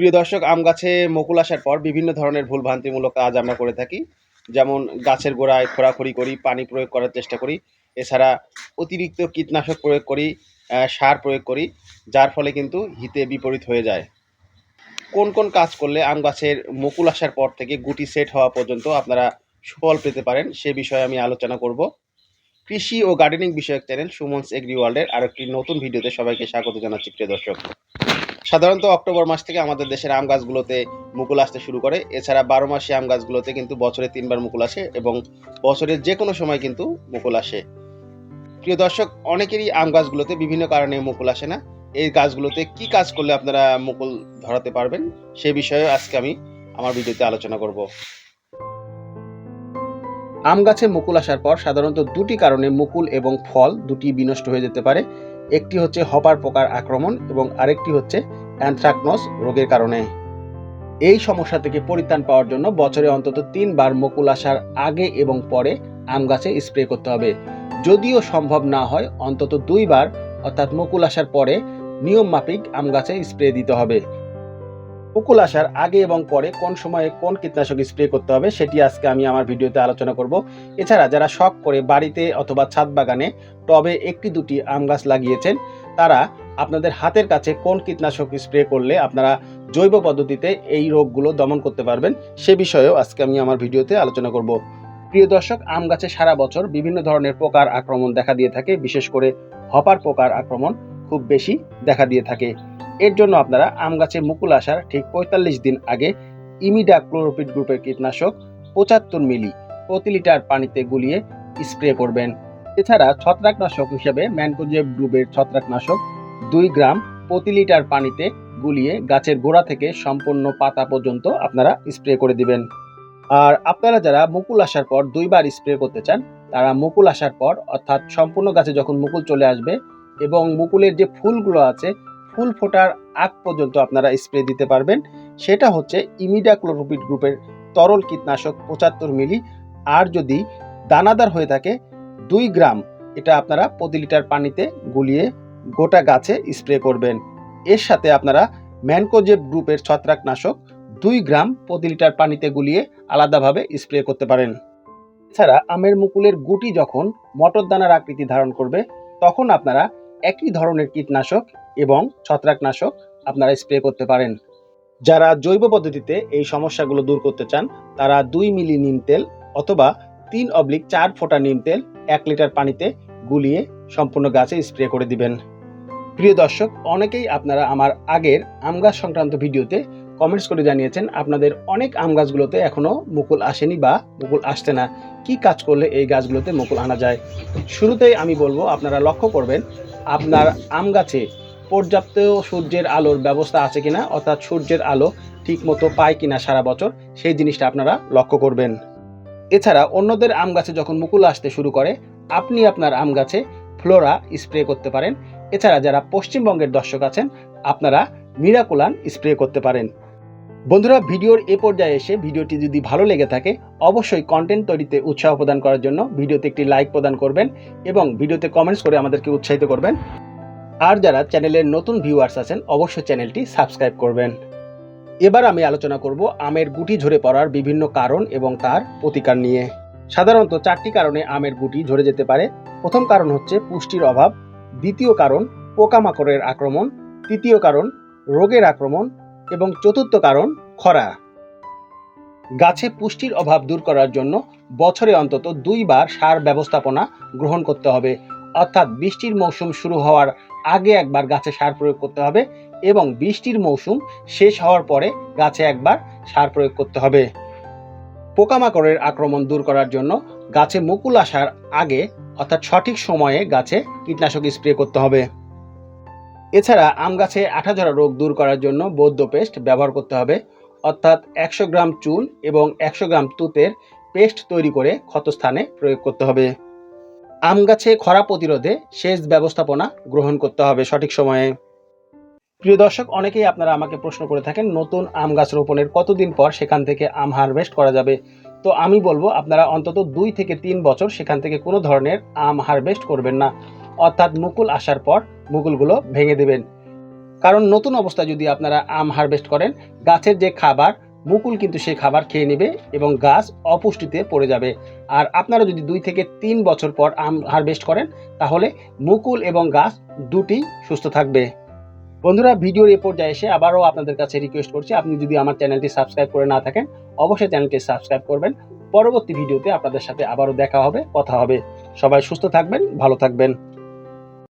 প্রিয় দর্শক, আম গাছে মকুল আসার পর বিভিন্ন ধরনের ভুলভ্রান্তিমূলক কাজ আমরা করে থাকি। যেমন গাছের গোড়ায় খোঁড়াখড়ি করি, পানি প্রয়োগ করার চেষ্টা করি। এছাড়া অতিরিক্ত কীটনাশক প্রয়োগ করি সার প্রয়োগ করি, যার ফলে কিন্তু হিতে বিপরীত হয়ে যায়। কোন কোন কাজ করলে আম গাছের মকুল আসার পর থেকে গুটি সেট হওয়া পর্যন্ত আপনারা সুফল পেতে পারেন, সে বিষয়ে আমি আলোচনা করব। কৃষি ও গার্ডেনিং বিষয়ক চ্যানেল সুমনস এগ্রি ওয়ার্ল্ডের আরেকটি নতুন ভিডিওতে সবাইকে স্বাগত জানাচ্ছি, প্রিয় দর্শক। সাধারণত অক্টোবর মাস থেকে আমাদের দেশের আম গাছগুলোতে মুকুল আসতে শুরু করে। এছাড়া বারো মাসে আম গাছগুলোতে কিন্তু বছরে তিনবার মুকুল আসে এবং বছরের যে কোনো সময় কিন্তু মুকুল আসে। প্রিয় দর্শক, অনেকেরই আম গাছগুলোতে বিভিন্ন কারণে মুকুল আসে না। এই গাছগুলোতে কি কাজ করলে আপনারা মুকুল ধরাতে পারবেন সে বিষয়ে আজকে আমি আমার ভিডিওতে আলোচনা করব। আম গাছে মুকুল আসার পর সাধারণত দুটি কারণে মুকুল এবং ফল দুটি বিনষ্ট হয়ে যেতে পারে। একটি হচ্ছে হপার পোকার আক্রমণ এবং আরেকটি হচ্ছে অ্যানথ্রাকনোস রোগের কারণে। এই সমস্যা থেকে পরিত্রাণ পাওয়ার জন্য বছরে অন্তত তিনবার মুকুল আসার আগে এবং পরে আম গাছে স্প্রে করতে হবে। যদিও সম্ভব না হয়, অন্তত দুইবার, অর্থাৎ মুকুল আসার পরে নিয়ম মাফিক আম গাছে স্প্রে দিতে হবে। মুকুল আসার আগে এবং পরে কোন সময়ে কোন কীটনাশক স্প্রে করতে হবে সেটি আজকে আমি আমার ভিডিওতে আলোচনা করব। এছাড়া যারা শখ করে বাড়িতে অথবা ছাদ বাগানে টবে একটি দুটি আম গাছ লাগিয়েছেন, তারা আপনাদের হাতের কাছে কোন কীটনাশক স্প্রে করলে আপনারা জৈব পদ্ধতিতে এই রোগগুলো দমন করতে পারবেন, সে বিষয়েও আজকে আমি আমার ভিডিওতে আলোচনা করব। প্রিয় দর্শক, আম গাছে সারা বছর বিভিন্ন ধরনের পোকার আক্রমণ দেখা দিয়ে থাকে, বিশেষ করে হপার পোকার আক্রমণ খুব বেশি দেখা দিয়ে থাকে। এর জন্য আপনারা আম গাছে মুকুল আসার ঠিক পঁয়তাল্লিশ দিন আগে ইমিডা ক্লোরোপিড গ্রুপের কীটনাশক পঁচাত্তর মিলি প্রতি লিটার পানিতে গুলিয়ে স্প্রে করবেন। এছাড়া ছত্রাকনাশক হিসেবে ম্যানকোজেব গ্রুপের ছত্রাকনাশক দুই গ্রাম প্রতি লিটার পানিতে গুলিয়ে গাছের গোড়া থেকে সম্পূর্ণ পাতা পর্যন্ত আপনারা স্প্রে করে দিবেন। আর আপনারা যারা মুকুল আসার পর দুইবার স্প্রে করতে চান, তারা মুকুল আসার পর, অর্থাৎ সম্পূর্ণ গাছে যখন মুকুল চলে আসবে এবং মুকুলের যে ফুলগুলো আছে, ফুল ফোটার আগ পর্যন্ত আপনারা স্প্রে দিতে পারবেন। সেটা হচ্ছে ইমিডা ক্লোরোপিড গ্রুপের তরল কীটনাশক পঁচাত্তর মিলি। আর যদি দানাদার হয়ে থাকে, দুই গ্রাম, এটা আপনারা প্রতি লিটার পানিতে গুলিয়ে গোটা গাছে স্প্রে করবেন। এর সাথে আপনারা ম্যানকোজেব গ্রুপের ছত্রাকনাশক দুই গ্রাম প্রতি লিটার পানিতে গুলিয়ে আলাদাভাবে স্প্রে করতে পারেন। এছাড়া আমের মুকুলের গুটি যখন মটর দানার আকৃতি ধারণ করবে, তখন আপনারা একই ধরনের কীটনাশক এবং ছত্রাকনাশক আপনারা স্প্রে করতে পারেন। যারা জৈব পদ্ধতিতে এই সমস্যাগুলো দূর করতে চান, তারা দুই মিলি নিম তেল অথবা তিন অবলিক চার ফোঁটা নিম তেল এক লিটার পানিতে গুলিয়ে সম্পূর্ণ গাছে স্প্রে করে দিবেন। প্রিয় দর্শক, অনেকেই আপনারা আমার আগের আম গাছ সংক্রান্ত ভিডিওতে কমেন্টস করে জানিয়েছেন, আপনাদের অনেক আম গাছগুলোতে এখনও মুকুল আসেনি বা মুকুল আসছে না। কি কাজ করলে এই গাছগুলোতে মুকুল আনা যায়? শুরুতেই আমি বলব, আপনারা লক্ষ্য করবেন, আপনার আম গাছে পর্যাপ্ত সূর্যের আলোর ব্যবস্থা আছে কিনা, অর্থাৎ সূর্যের আলো ঠিক মতো পায় কিনা সারা বছর, সেই জিনিসটা আপনারা লক্ষ্য করবেন। এছাড়া অন্যদের আম গাছে যখন মুকুল আসতে শুরু করে, আপনি আপনার আম গাছে ফ্লোরা স্প্রে করতে পারেন। এছাড়া যারা পশ্চিমবঙ্গের দর্শক আছেন, আপনারা মিরাকুলান স্প্রে করতে পারেন। বন্ধুরা, ভিডিওর এ পর্যায়ে এসে ভিডিওটি যদি ভালো লেগে থাকে, অবশ্যই কন্টেন্ট তৈরিতে উৎসাহ প্রদান করার জন্য ভিডিওতে একটি লাইক প্রদান করবেন এবং ভিডিওতে কমেন্টস করে আমাদেরকে উৎসাহিত করবেন। আর যারা চ্যানেলের নতুন ভিউয়ার্স আছেন, অবশ্যই চ্যানেলটি সাবস্ক্রাইব করবেন। এবার আমি আলোচনা করব আমের গুটি ঝরে পড়ার বিভিন্ন কারণ এবং তার প্রতিকার নিয়ে। সাধারণত চারটি কারণে আমের গুটি ঝরে যেতে পারে। প্রথম কারণ হচ্ছে পুষ্টির অভাব, দ্বিতীয় কারণ পোকামাকড়ের আক্রমণ, তৃতীয় কারণ রোগের আক্রমণ, এবং চতুর্থ কারণ খরা। গাছে পুষ্টির অভাব দূর করার জন্য বছরে অন্তত দুইবার সার ব্যবস্থাপনা গ্রহণ করতে হবে। অর্থাৎ বৃষ্টির মৌসুম শুরু হওয়ার আগে একবার গাছে সার প্রয়োগ করতে হবে এবং বৃষ্টির মৌসুম শেষ হওয়ার পরে গাছে একবার সার প্রয়োগ করতে হবে। পোকামাকড়ের আক্রমণ দূর করার জন্য গাছে মুকুল আসার আগে, অর্থাৎ সঠিক সময়ে গাছে কীটনাশক স্প্রে করতে হবে। এছাড়া আম গাছে আঠাঝরা রোগ দূর করার জন্য বৌদ্ধ পেস্ট ব্যবহার করতে হবে। অর্থাৎ একশো গ্রাম চুন এবং একশো গ্রাম তুতের পেস্ট তৈরি করে ক্ষতস্থানে প্রয়োগ করতে হবে। আম গাছে খরা প্রতিরোধে সেচ ব্যবস্থাপনা গ্রহণ করতে হবে সঠিক সময়ে। প্রিয় দর্শক, অনেকেই আপনারা আমাকে প্রশ্ন করে থাকেন, নতুন আম গাছ রোপণের কতদিন পর সেখান থেকে আম হারভেস্ট করা যাবে? তো আমি বলব, আপনারা অন্তত দুই থেকে তিন বছর সেখান থেকে কোনো ধরনের আম হারভেস্ট করবেন না। অর্থাৎ মুকুল আসার পর মুকুলগুলো ভেঙে দেবেন। কারণ নতুন অবস্থায় যদি আপনারা আম হারভেস্ট করেন, গাছের যে খাবার, মুকুল কিন্তু সেই খাবার খেয়ে নেবে এবং গাছ অপুষ্টিতে পড়ে যাবে। আর আপনারা যদি দুই থেকে তিন বছর পর আম হারভেস্ট করেন, তাহলে মুকুল এবং গাছ দুটি সুস্থ থাকবে। বন্ধুরা ভিডিওর এ পর্যায়ে এসে আবারও আপনাদের কাছে রিকোয়েস্ট করছি। আপনি যদি আমার চ্যানেলটি সাবস্ক্রাইব করে না থাকেন, অবশ্যই চ্যানেলটি সাবস্ক্রাইব করবেন। পরবর্তী ভিডিওতে আপনাদের সাথে আবারও দেখা হবে, কথা হবে। সবাই সুস্থ থাকবেন, ভালো থাকবেন।